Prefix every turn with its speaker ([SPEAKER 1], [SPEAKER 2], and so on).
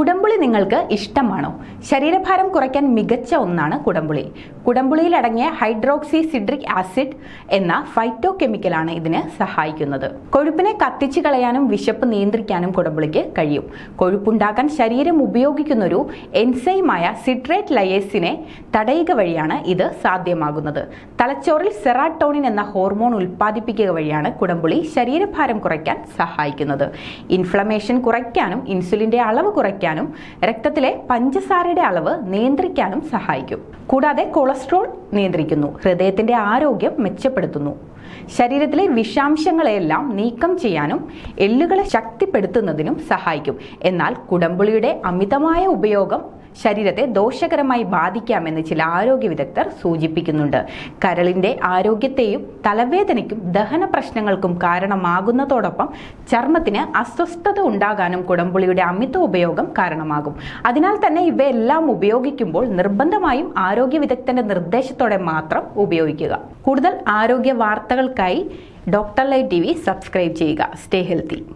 [SPEAKER 1] കുടംപുളി നിങ്ങൾക്ക് ഇഷ്ടമാണോ? ശരീരഭാരം കുറയ്ക്കാൻ മികച്ച ഒന്നാണ് കുടംപുളി. കുടംപുളിയിൽ അടങ്ങിയ ഹൈഡ്രോക്സി സിഡ്രിക് ആസിഡ് എന്ന ഫൈറ്റോ കെമിക്കലാണ് ഇതിന് സഹായിക്കുന്നത്. കൊഴുപ്പിനെ കത്തിച്ചു കളയാനും വിശപ്പ് നിയന്ത്രിക്കാനും കുടംപുളിക്ക് കഴിയും. കൊഴുപ്പുണ്ടാക്കാൻ ശരീരം ഉപയോഗിക്കുന്ന ഒരു എൻസൈമായ സിട്രേറ്റ് ലയേസിനെ തടയുക വഴിയാണ് ഇത് സാധ്യമാകുന്നത്. തലച്ചോറിൽ സെറാട്ടോണിൻ എന്ന ഹോർമോൺ ഉൽപ്പാദിപ്പിക്കുക വഴിയാണ് കുടംപുളി ശരീരഭാരം കുറയ്ക്കാൻ സഹായിക്കുന്നത്. ഇൻഫ്ലമേഷൻ കുറയ്ക്കാനും ഇൻസുലിന്റെ അളവ് കുറയ്ക്കാനും രക്തത്തിലെ പഞ്ചസാരയുടെ അളവ് നിയന്ത്രിക്കാനും സഹായിക്കും. കൂടാതെ കൊളസ്ട്രോൾ നിയന്ത്രിക്കുന്നു. ഹൃദയത്തിന്റെ ആരോഗ്യം മെച്ചപ്പെടുത്തുന്നു. ശരീരത്തിലെ വിഷാംശങ്ങളെല്ലാം നീക്കം ചെയ്യാനും എല്ലുകളെ ശക്തിപ്പെടുത്തുന്നതിനും സഹായിക്കും. എന്നാൽ കുടംപുളിയുടെ അമിതമായ ഉപയോഗം ശരീരത്തെ ദോഷകരമായി ബാധിക്കാമെന്ന് ചില ആരോഗ്യ വിദഗ്ധർ സൂചിപ്പിക്കുന്നുണ്ട്. കരളിന്റെ ആരോഗ്യത്തെയും തലവേദനയ്ക്കും ദഹന പ്രശ്നങ്ങൾക്കും കാരണമാകുന്നതോടൊപ്പം ചർമ്മത്തിന് അസ്വസ്ഥത ഉണ്ടാകാനും കുടംപുളിയുടെ അമിത ഉപയോഗം കാരണമാകും. അതിനാൽ തന്നെ ഇവയെല്ലാം ഉപയോഗിക്കുമ്പോൾ നിർബന്ധമായും ആരോഗ്യ വിദഗ്ധന്റെ നിർദ്ദേശത്തോടെ മാത്രം ഉപയോഗിക്കുക. കൂടുതൽ ആരോഗ്യ വാർത്തകൾക്കായി doctor live T V subscribe ചെയ്യുക. Stay healthy.